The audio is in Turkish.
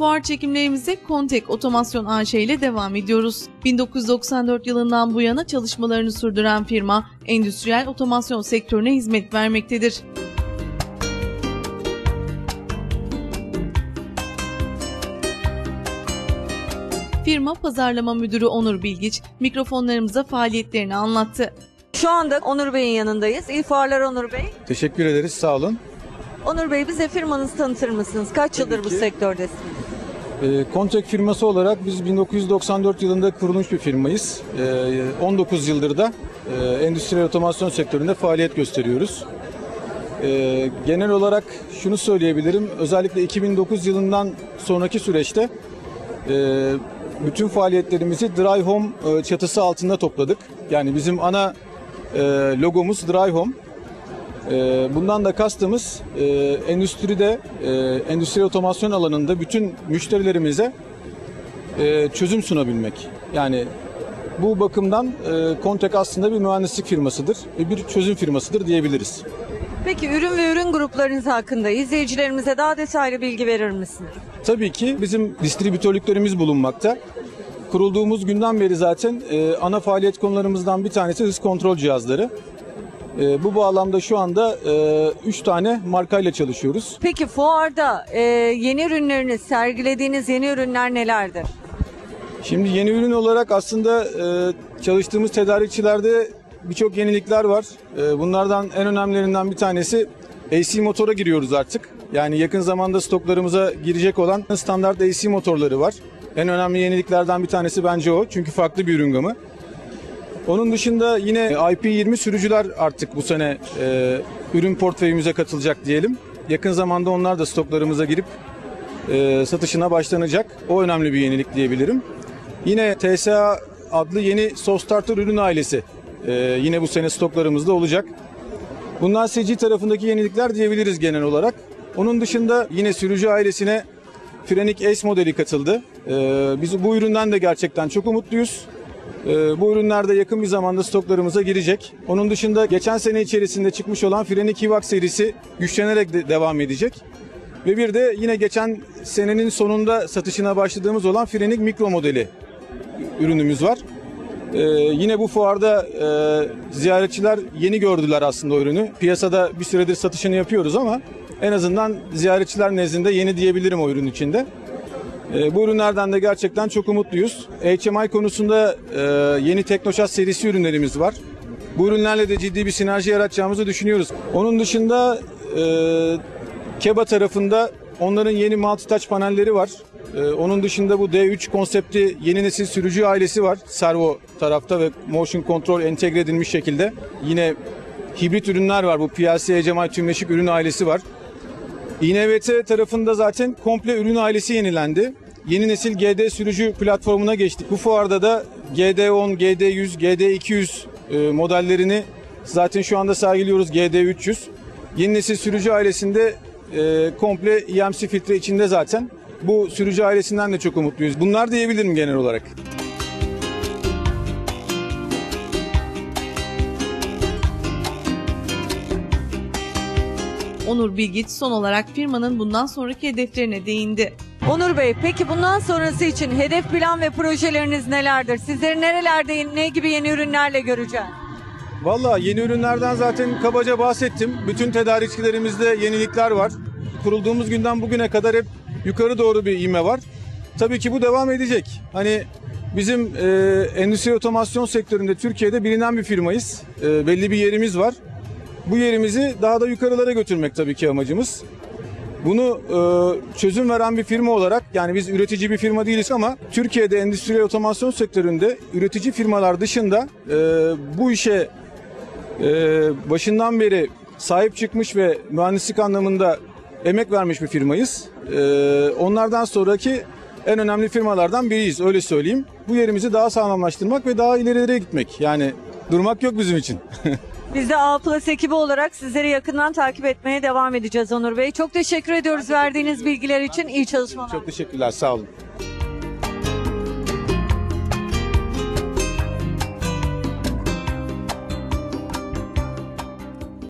Fuar çekimlerimize Kontek Otomasyon AŞ ile devam ediyoruz. 1994 yılından bu yana çalışmalarını sürdüren firma, endüstriyel otomasyon sektörüne hizmet vermektedir. Firma Pazarlama Müdürü Onur Bilgiç mikrofonlarımıza faaliyetlerini anlattı. Şu anda Onur Bey'in yanındayız. İyi fuarlar Onur Bey. Teşekkür ederiz, sağ olun. Onur Bey bize firmanızı tanıtır mısınız? Kaç yıldır bu ki. sektördesiniz? Ee, Kontek firması olarak biz 1994 yılında kurulmuş bir firmayız. Ee, 19 yıldır da e, endüstriyel otomasyon sektöründe faaliyet gösteriyoruz. Ee, genel olarak şunu söyleyebilirim, özellikle 2009 yılından sonraki süreçte e, bütün faaliyetlerimizi Dry Home e, çatısı altında topladık. Yani bizim ana logomuz Dry Home. Ee, Bundan da kastımız e, endüstride, e, endüstriyel otomasyon alanında bütün müşterilerimize e, çözüm sunabilmek. Yani bu bakımdan Kontek aslında bir mühendislik firmasıdır ve bir çözüm firmasıdır diyebiliriz. Peki ürün ve ürün gruplarınız hakkında izleyicilerimize daha detaylı bilgi verir misiniz? Tabii ki bizim distribütörlüklerimiz bulunmakta. Kurulduğumuz günden beri zaten ana faaliyet konularımızdan bir tanesi hız kontrol cihazları. E, bu bağlamda şu anda 3 tane markayla çalışıyoruz. Peki fuarda e, yeni ürünleriniz, sergilediğiniz yeni ürünler nelerdir? Şimdi yeni ürün olarak aslında e, çalıştığımız tedarikçilerde birçok yenilikler var. E, bunlardan en önemlilerinden bir tanesi AC motora giriyoruz artık. Yani yakın zamanda stoklarımıza girecek olan standart AC motorları var. En önemli yeniliklerden bir tanesi bence o. Çünkü farklı bir ürün gamı. Onun dışında yine IP20 sürücüler artık bu sene e, ürün portföyümüze katılacak diyelim. Yakın zamanda onlar da stoklarımıza girip e, satışına başlanacak. O önemli bir yenilik diyebilirim. Yine TSA adlı yeni Soft Starter ürün ailesi e, yine bu sene stoklarımızda olacak. Bunlar SC tarafındaki yenilikler diyebiliriz genel olarak. Onun dışında yine sürücü ailesine Frenik S modeli katıldı. E, biz bu üründen de gerçekten çok umutluyuz. E, bu ürünler de yakın bir zamanda stoklarımıza girecek. Onun dışında geçen sene içerisinde çıkmış olan Frenik Hivax serisi güçlenerek de devam edecek. Ve bir de yine geçen senenin sonunda satışına başladığımız olan Frenik Mikro modeli ürünümüz var. Ee, yine bu fuarda e, ziyaretçiler yeni gördüler aslında o ürünü. Piyasada bir süredir satışını yapıyoruz ama en azından ziyaretçiler nezdinde yeni diyebilirim o ürün içinde. Ee, bu ürünlerden de gerçekten çok umutluyuz. HMI konusunda e, yeni Teknoşat serisi ürünlerimiz var. Bu ürünlerle de ciddi bir sinerji yaratacağımızı düşünüyoruz. Onun dışında e, Keba tarafında onların yeni multi-touch panelleri var. Onun dışında bu D3 konsepti yeni nesil sürücü ailesi var. Servo tarafta ve motion control entegre edilmiş şekilde. Yine hibrit ürünler var. Bu PLC HMI tümleşik ürün ailesi var. İNVT tarafında zaten komple ürün ailesi yenilendi. Yeni nesil GD sürücü platformuna geçtik. Bu fuarda da GD10, GD100, GD200 e, modellerini zaten şu anda sergiliyoruz GD300. Yeni nesil sürücü ailesinde e, komple EMC filtre içinde zaten. Bu sürücü ailesinden de çok umutluyuz. Bunlar diyebilirim genel olarak. Onur Bilgiç son olarak firmanın bundan sonraki hedeflerine değindi. Onur Bey peki bundan sonrası için hedef plan ve projeleriniz nelerdir? Sizleri nerelerde ne gibi yeni ürünlerle göreceğiz? Valla yeni ürünlerden zaten kabaca bahsettim. Bütün tedarikçilerimizde yenilikler var. Kurulduğumuz günden bugüne kadar hep yukarı doğru bir ivme var. Tabii ki bu devam edecek. Hani bizim e, endüstri otomasyon sektöründe Türkiye'de bilinen bir firmayız. E, belli bir yerimiz var. Bu yerimizi daha da yukarılara götürmek tabii ki amacımız. Bunu e, çözüm veren bir firma olarak yani biz üretici bir firma değiliz ama Türkiye'de endüstriyel otomasyon sektöründe üretici firmalar dışında e, bu işe e, başından beri sahip çıkmış ve mühendislik anlamında emek vermiş bir firmayız. E, onlardan sonraki en önemli firmalardan biriyiz öyle söyleyeyim. Bu yerimizi daha sağlamlaştırmak ve daha ilerilere gitmek. Yani durmak yok bizim için. Biz de A Plus ekibi olarak sizleri yakından takip etmeye devam edeceğiz Onur Bey. Çok teşekkür ediyoruz verdiğiniz bilgiler için. İyi çalışmalar. Çok teşekkürler sağ olun.